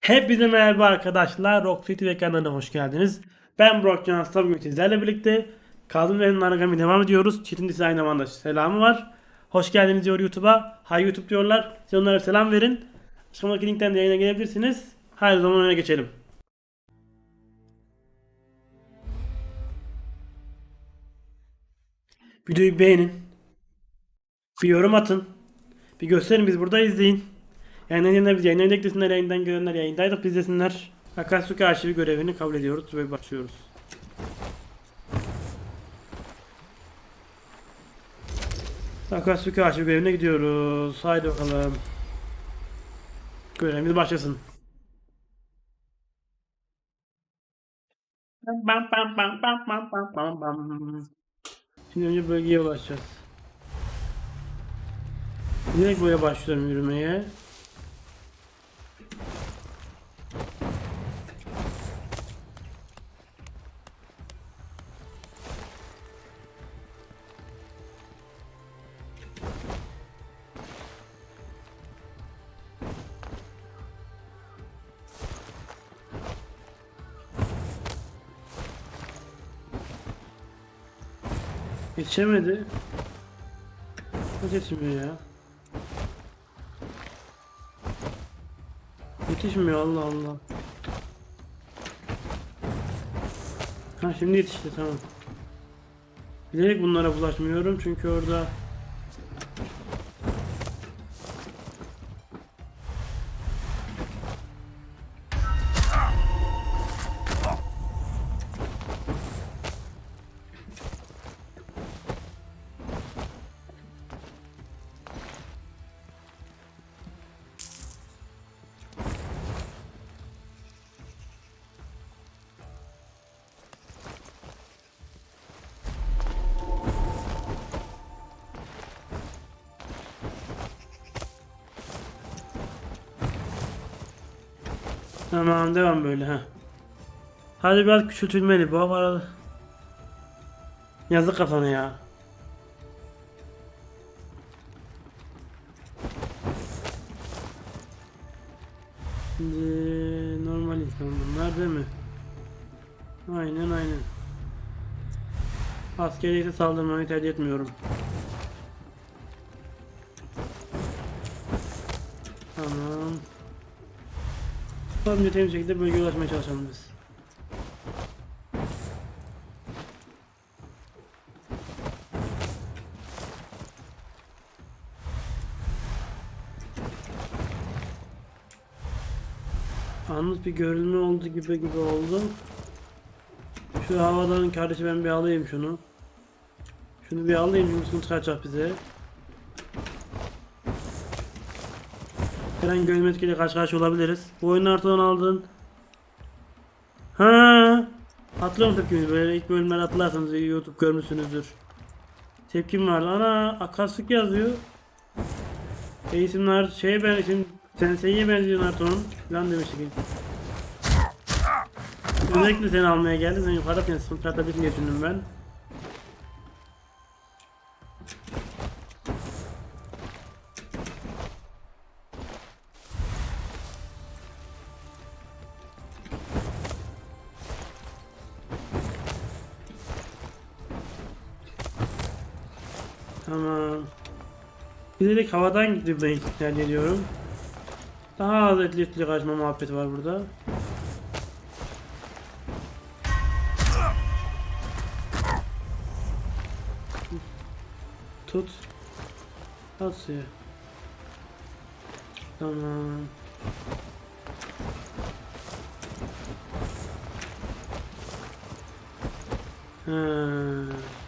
Hepinize merhaba arkadaşlar. Rock City ve kanalına hoş geldiniz. Ben Brock Johnson bugün sizlerle birlikte Kazım ve Naragami devam ediyoruz. Çetin ise aynı zamanda selamı var. Hoş geldiniz diyor YouTube'a. Hay YouTube diyorlar. Siz onlara selam verin. Açıklamadaki linkten de yayına gelebilirsiniz. O zaman öne geçelim. Videoyu beğenin. Bir yorum atın. Bir gösterin biz burada izleyin. Yayınlayanlar biz yayınlarını eklesinler, yayından görenler yayındaydık izlesinler. Akatsuki arşivi görevini kabul ediyoruz ve başlıyoruz. Akatsuki arşivi görevine gidiyoruz. Haydi bakalım. Görevimiz başlasın. Bam bam bam bam bam bam bam. Şimdi önce bölgeye ulaşacağız. Direkt buraya başlıyorum yürümeye. Yetişemedi. Nasıl yetişmiyor ya? Yetişmiyor Allah Allah. Ha şimdi yetişti tamam. Bilerek bunlara bulaşmıyorum çünkü orada Tamam devam böyle ha. Hadi biraz küçültülmeli bu arada. Yazık kafana ya. Şimdi normal insan bunlar değil mi? Aynen aynen. Askeri ise saldırmayı tercih etmiyorum. Önce temiz şekilde bölgeye ulaşmaya çalışalım biz. Yalnız bir görülme oldu gibi gibi oldu. Şu havadan kardeşi ben bir alayım şunu. Şunu bir alayım çünkü sıkıntı çıkaracak bize. Her an görme etkili karşı karşı olabiliriz. Bu oyunu artıdan aldın. Ha, Hatırlıyorum tepkimi böyle ilk bölümler hatırlarsanız YouTube görmüşsünüzdür. Tepkim vardı. Ana Akatsuki yazıyor. E isimler şeye ben isim Sensei'ye benziyor Naruto'nun falan demiştik. Özellikle seni almaya geldim. Sen yukarıda seni sınıf atabilirsin düşündüm ben. Tamam. Bilerek havadan gitmeyi tercih ediyorum. Daha az etli kaçma muhabbeti var burada. Tut. At suya. Tamam. Ha.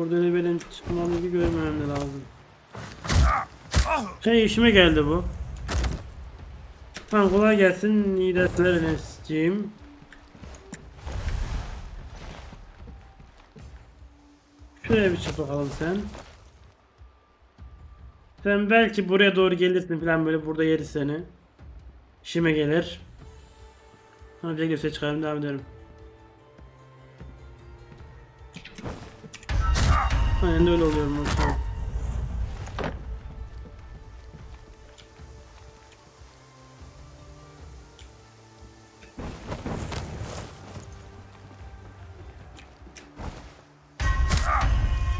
Burada benim çıkmam gibi görmemem lazım. Şey işime geldi bu. Tamam kolay gelsin. İyi dersler Enes'ciğim. Şuraya bir çık bakalım sen. Sen belki buraya doğru gelirsin falan böyle burada yeriz seni. İşime gelir. Bir göster çıkarım devam ederim. Aynen de öyle oluyorum.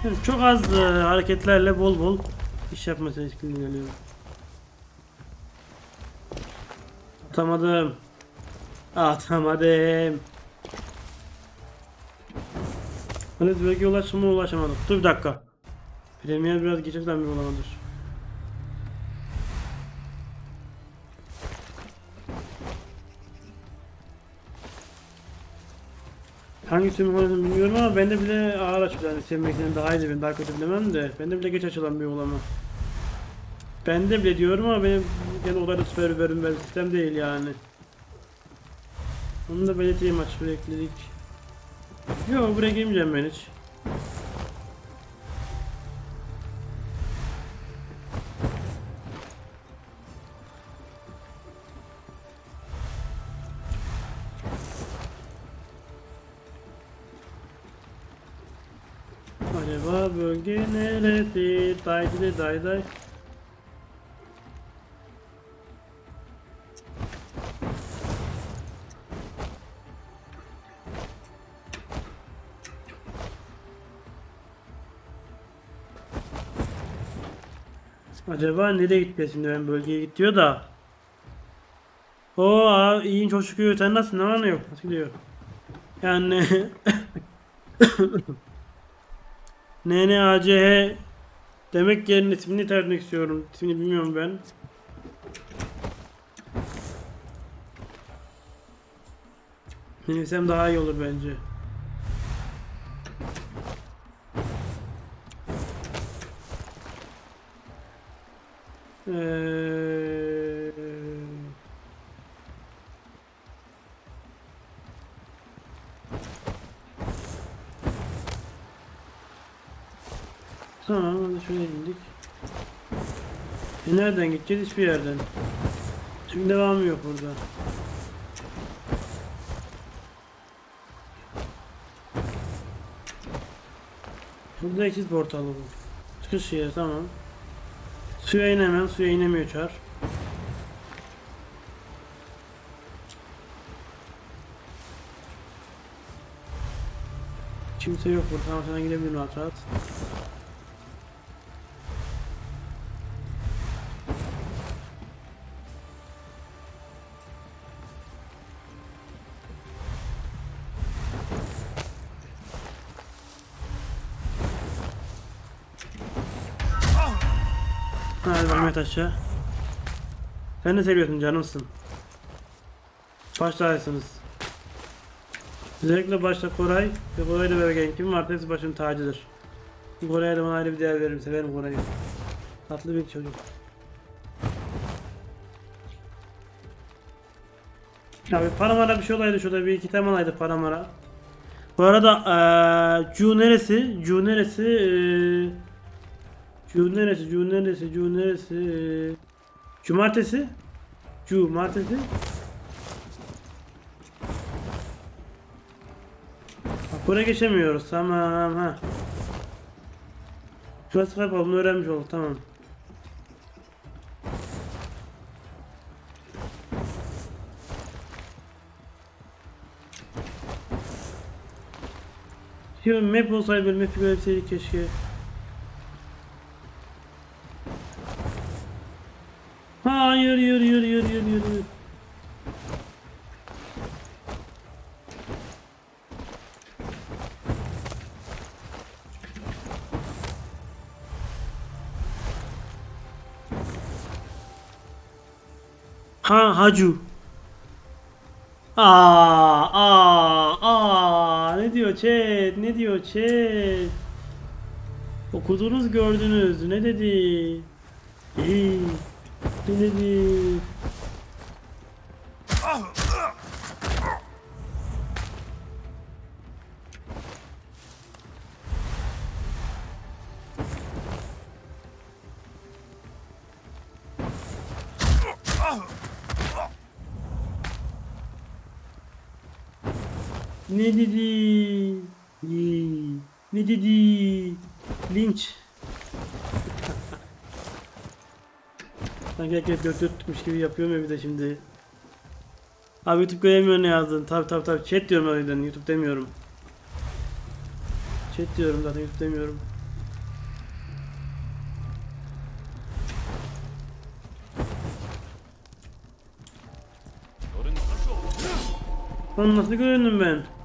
Yani Çok az e, hareketlerle bol bol iş yapmasına etkili geliyor. Atamadım. Atamadım. Hani belki ulaştım mı ulaşamadım. Dur bir dakika. Premier biraz geçirden bir olamadır. Hangi tüm oynadığını bilmiyorum ama bende bile ağır açılıyor. Yani sevmekten daha iyi ben daha kötü bilemem de. Bende bile geç açılan bir uygulama. Bende bile diyorum ama benim gene olayda süper verim sistem değil yani. Onu da belirteyim açıp ekledik. Yok buraya girmeyeceğim ben hiç. Acaba bölge neresi? Day day day day. Acaba nereye gitti şimdi ben bölgeye git diyor da. Oo abi iyiyim çok şükür sen nasılsın ne var ne yok nasıl gidiyor? Yani NNACH demek yerine ismini tercih istiyorum. İsmini bilmiyorum ben. Bilsem daha iyi olur bence. Eee... Tamam hadi şöyle indik. E nereden gideceğiz? Hiçbir yerden. Çünkü devamı yok burada. Burada eksiz portalı bu. Çıkış yeri tamam. Suya inemem, suya inemiyor çar. Kimse yok burada, tamam sana gidebilirim rahat rahat. Aşağı. Sen ne seviyorsun canımsın. Baş tacısınız. Özellikle başta Koray ve Koray'la beraber kim varsa hepsi başın tacıdır. Koray'a da bana ayrı bir değer veririm. Severim Koray'ı. Tatlı bir çocuk. Abi Paramara bir şey olaydı şurada bir iki tane olaydı Paramara. Bu arada eee Cu neresi? Cu neresi? Eee Cu neresi? Cu neresi? Cu neresi? Cumartesi? Cumartesi? Buraya geçemiyoruz. Tamam ha. Şurası kapalı. Bunu öğrenmiş olduk. Tamam. Şimdi map olsaydı böyle map'i görebilseydik keşke. Hayır yürü yürü yürü yürü yürü. Ha hacu. Aa aa aa ne diyor chat ne diyor chat. Okudunuz gördünüz ne dedi? İyi. Ne dedi? Ne dedi? İyi. Ne dedi? Linç. Sanki herkes göt tutmuş gibi yapıyorum ya bir de şimdi. Abi YouTube göremiyor ne yazdın. Tabi tabi tabi chat diyorum o yüzden YouTube demiyorum. Chat diyorum zaten YouTube demiyorum. Lan nasıl göründüm ben?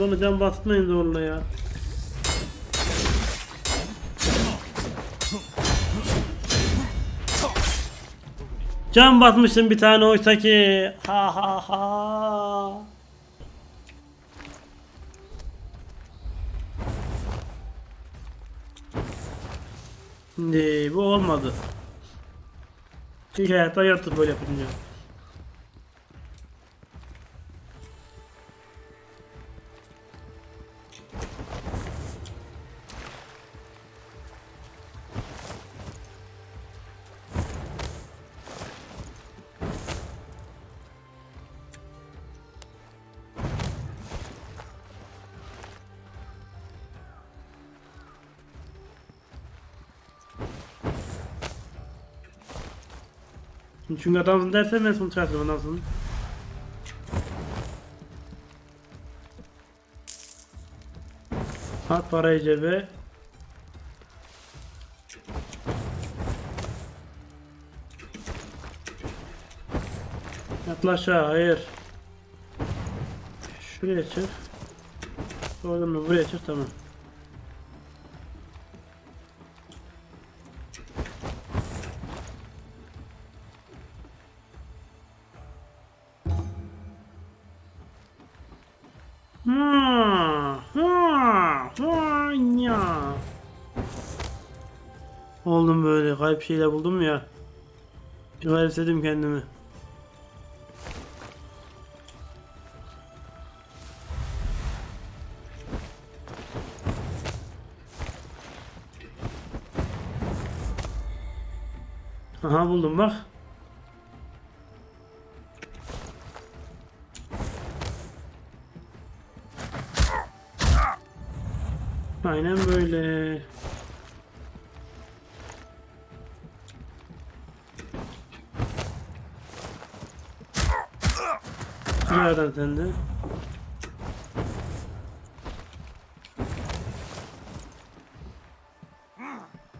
Bana can bastırmayın zorla ya. Can basmıştım bir tane oysa ki. Ha ha ha. Şimdi bu olmadı. Çünkü hayatta yattı böyle yapınca. Çünkü adamsın dersen ben sonuç çıkartırım adamsın. At parayı cebe. Atla aşağı hayır. Şuraya çık. Oradan da buraya çık tamam. Oldum böyle garip şeyler buldum ya. Garipsedim kendimi. Aha buldum bak. Aynen böyle. Nereden sende?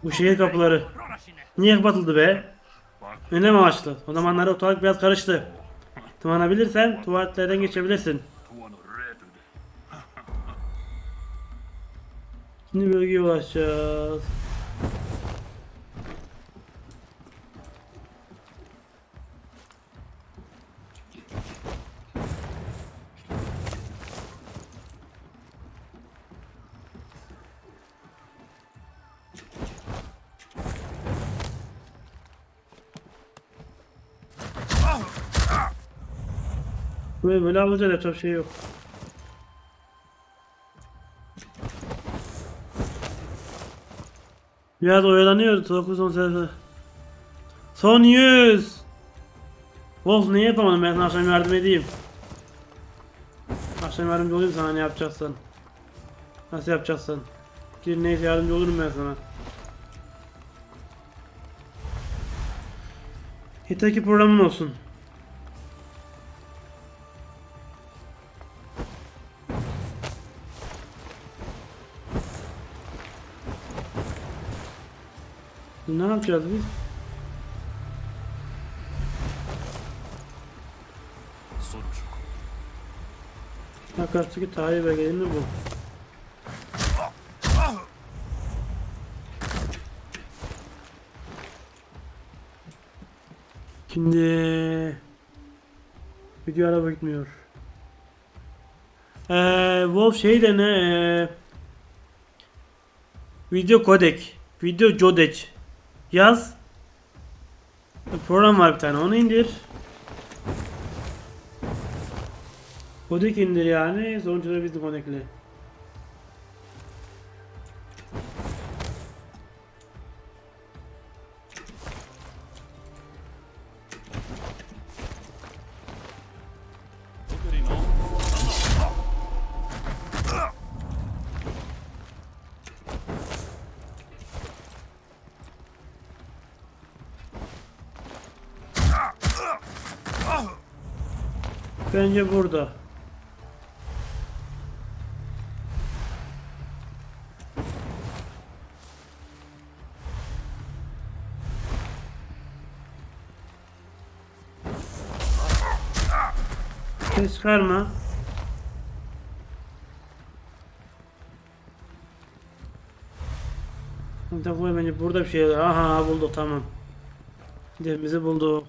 Bu şehir kapıları. Niye kapatıldı be? Önem amaçlı. O zamanlarda ortalık biraz karıştı. Tırmanabilirsen tuvaletlerden geçebilirsin. Şimdi bölgeye ulaşacağız. Böyle böyle alacağız yapacak şey yok. Biraz oyalanıyoruz. 9 10 sayfa. Son 100. Wolf ne yapamadım ben sana akşam yardım edeyim. Akşam yardımcı olayım sana ne yapacaksan. Nasıl yapacaksın? Bir neyse yardımcı olurum ben sana. Yeter ki programın olsun. Ne yapacağız biz? Akarsu'daki tarih belgelerinde bu. Şimdi video araba gitmiyor. Ee, Wolf şey de ne? Ee, video kodek, video codec yaz. Program var bir tane onu indir. Kodek indir yani. Sonuçta biz de kodekli. Bence burada. Ses çıkarma. Takılıyor bence burada bir şey. Aha bulduk tamam. Yerimizi bulduk.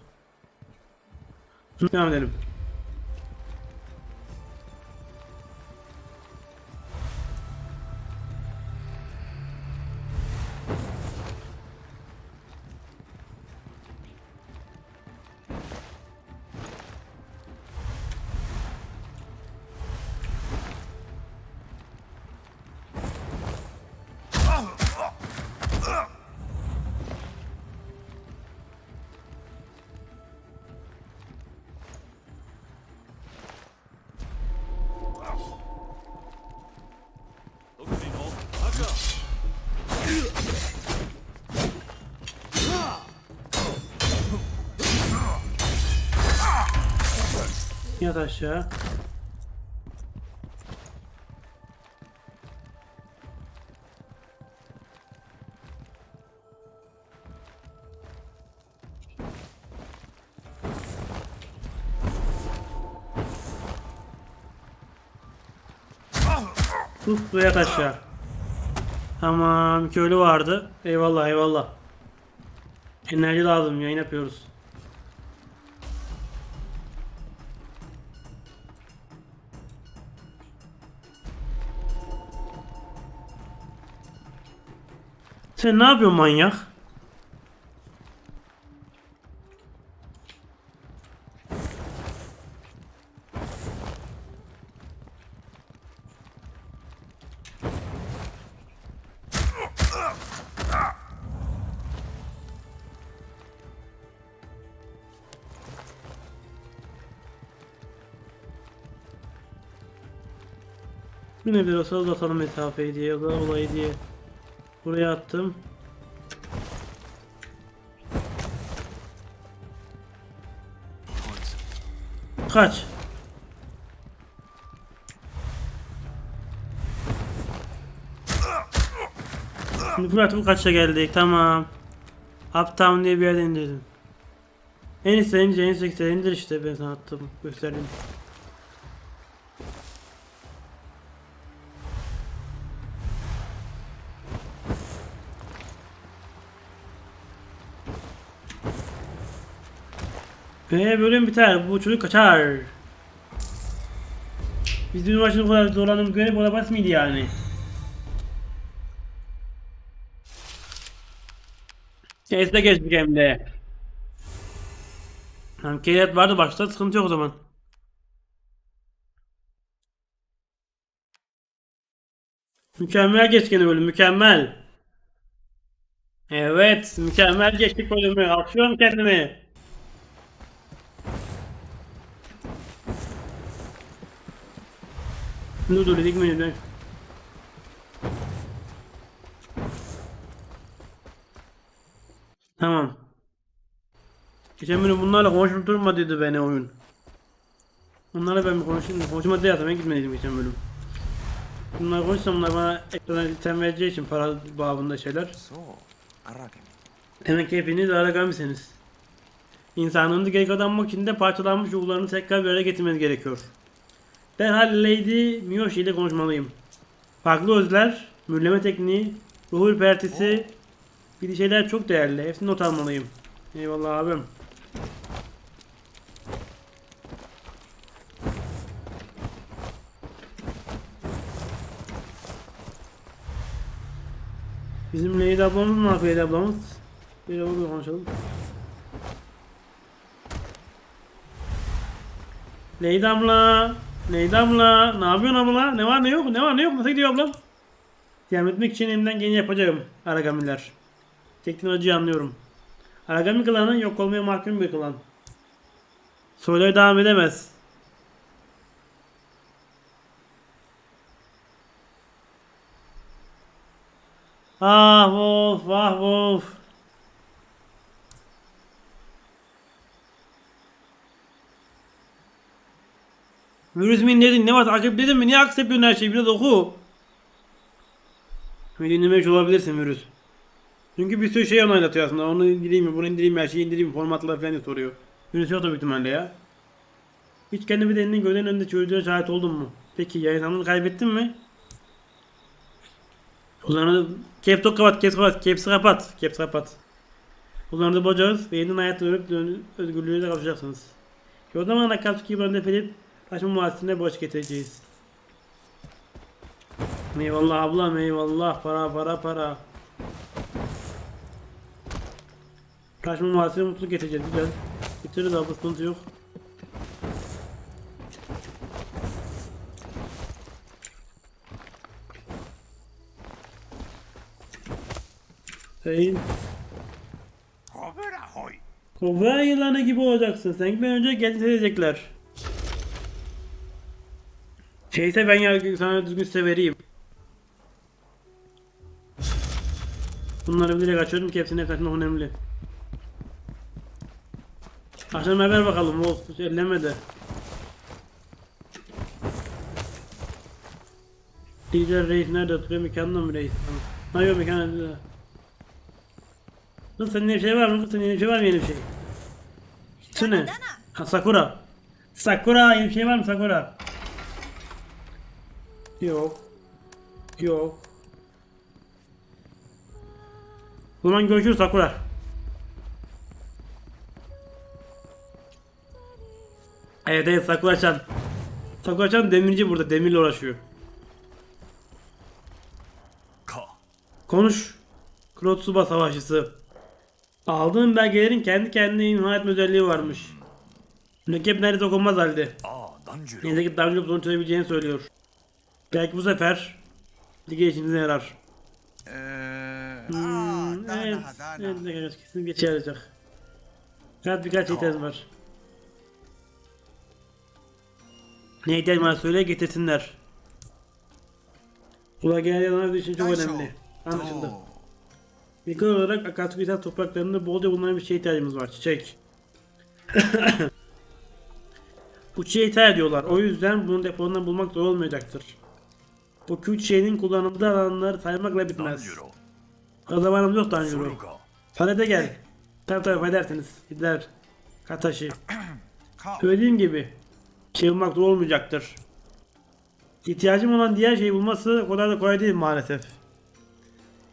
Devam edelim. Yat aşağı. Uf ve yat aşağı. Tamam köylü vardı. Eyvallah eyvallah. Enerji lazım yayın yapıyoruz. Sen ne yapıyorsun manyak? Yine biraz uzatalım mesafeyi diye, olayı diye. Buraya attım. Kaç. Şimdi Fırat bu kaça geldik tamam. Uptown diye bir yerden indirdim. En iyisi en iyisi indir işte ben sana attım gösterdim. Ve bölüm biter. Bu çocuk kaçar. Biz dün bu kadar zorlandığımız göre bu kadar basit miydi yani? Sesle geçtik hem de. Hem Keyat vardı başta sıkıntı yok o zaman. Mükemmel geç gene bölüm mükemmel. Evet mükemmel geçtik bölümü. Alkışlıyorum kendimi. Dur dedik menüden. Tamam. Geçen bölüm bunlarla konuşup durma dedi beni oyun. Bunlarla ben konuşayım. Konuşma diye ben gitmediydim geçen bölüm. Bunlar konuşsam bunlar bana ekstradan item vereceği için para babında şeyler. Demek ki hepiniz Aragami'siniz. İnsanlığın gerek adanmak için de parçalanmış ruhlarını tekrar bir araya getirmeniz gerekiyor. Derhal Lady Miyoshi ile konuşmalıyım. Farklı özler, mühürleme tekniği, ruh ürpertisi gibi şeyler çok değerli. Hepsini not almalıyım. Eyvallah abim. Bizim Lady ablamız ne yapıyor Lady ablamız? Bir ablamla konuşalım. Lady abla. Neydi abla? Ne yapıyorsun abla? Ne var ne yok? Ne var ne yok? Nasıl gidiyor ablam? Devam etmek için elimden geleni yapacağım Aragamiler. Teknolojiyi anlıyorum. Aragami klanı yok olmaya mahkum bir klan. Soyları devam edemez. Ah Wolf, ah Wolf. Virüs mi dedin? Ne var? Takip dedin mi? Niye yapıyorsun her şeyi? Biraz oku. Beni dinlemiş olabilirsin virüs. Çünkü bir sürü şey onaylatıyor aslında. Onu indireyim mi? Bunu indireyim mi? Her şeyi indireyim mi? Formatlar falan soruyor. Virüs yok da büyük ihtimalle ya. Hiç kendi bedeninin gövdenin önünde çözdüğüne şahit oldun mu? Peki yayınlanını kaybettin mi? O zaman da caps lock kapat, caps kapat, caps kapat, caps kapat. Da bacağız ve yeniden hayata dönüp dön- özgürlüğüne kavuşacaksınız. Ve o zaman Akatsuki'yi bana taşma muhasesine boş getireceğiz. Eyvallah ablam eyvallah para para para. Taşma muhasesine mutluluk getireceğiz güzel. Bitiririz abla sıkıntı yok. Hoy. Kobra yılanı gibi olacaksın. Sen gitmeden önce kendisi edecekler. Şeyse ben ya sana düzgün size vereyim. Bunları bilerek açıyorum ki hepsine kaçmak önemli. Akşam haber bakalım hiç elleme de. Lider reis nerede oturuyor mekanda mı reis? Tamam. Hayır mekanda. Kız senin bir şey var mı? Senin bir şey var mı yeni bir şey? Şu ne? Ha Sakura. Sakura yeni bir şey var mı Sakura? Yok. Yok. O zaman görüşürüz Sakura. Evet evet Sakura Chan. Sakura Chan demirci burada demirle uğraşıyor. Konuş. Kurotsuba savaşçısı. Aldığım belgelerin kendi kendine imha etme özelliği varmış. Mürekkep neredeyse okunmaz halde. Danjiro. Neyse ki önce bunu çözebileceğini söylüyor. Belki bu sefer lige işimize yarar. Eee. Hmm, Aa, evet, dana dana. evet, evet, kesin geçe yarayacak. Fakat birkaç ihtiyacım var. Ne ihtiyacım var söyle getirsinler. Ula genel yanlar için çok önemli. Anlaşıldı. İlk olarak Akatsuki topraklarında bolca bulunan bir şeye ihtiyacımız var. Çiçek. Bu çiçeği ithal ediyorlar. O yüzden bunu depolarından bulmak zor olmayacaktır. Bu çiçeğinin kullanıldığı alanları saymakla bitmez. Zamanımız yok Tanjiro. Suruga. Talede gel. Tabi tabi edersiniz. Gider. Kataşı. Ka. Söylediğim gibi. Şey bulmak zor olmayacaktır. İhtiyacım olan diğer şeyi bulması kadar da kolay değil maalesef.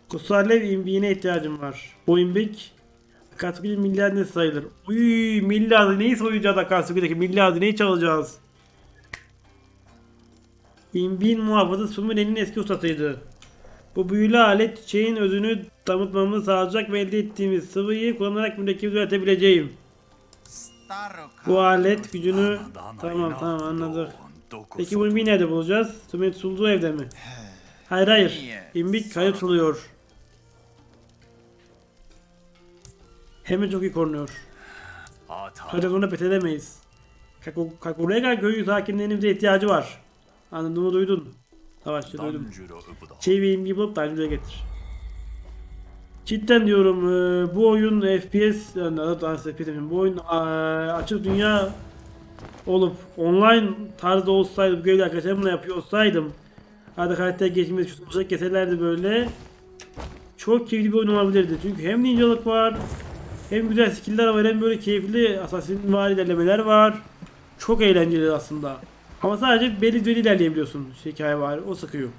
Kutsalev imbiğine ihtiyacım var. Bu imbik Akatsuki milli hazine sayılır. Uy milli hazineyi soyacağız Akatsuki'deki milli hazineyi çalacağız. İmbiğin muhafızı Sumire'nin eski ustasıydı. Bu büyülü alet çiçeğin özünü damıtmamı sağlayacak ve elde ettiğimiz sıvıyı kullanarak mürekkebi üretebileceğim. Bu alet gücünü... Tamam tamam anladık. Peki bu imbiği nerede bulacağız? Sumet Sulduğu evde mi? Hayır hayır. İmbik kayıt oluyor. Hem çok iyi korunuyor. Ata. Fakat onu pes edemeyiz. Kaku- Kakurega köyü sakinlerinin bize ihtiyacı var. Anladığımı duydun. Savaşçı duydum. Ve imbiği bulup Tanju'ya getir. Cidden diyorum e, bu oyun FPS yani FPS demiyorum, bu oyun e, açık dünya olup online tarzda olsaydı bu görevli arkadaşlarımla yapıyor olsaydım hadi karakter geçmesi şu uzak keselerdi böyle çok keyifli bir oyun olabilirdi çünkü hem ninjalık var hem güzel skill'ler var hem böyle keyifli assassin var ilerlemeler var çok eğlenceli aslında ama sadece belli düzeyde ilerleyebiliyorsun. Şey hikaye var o sıkıyor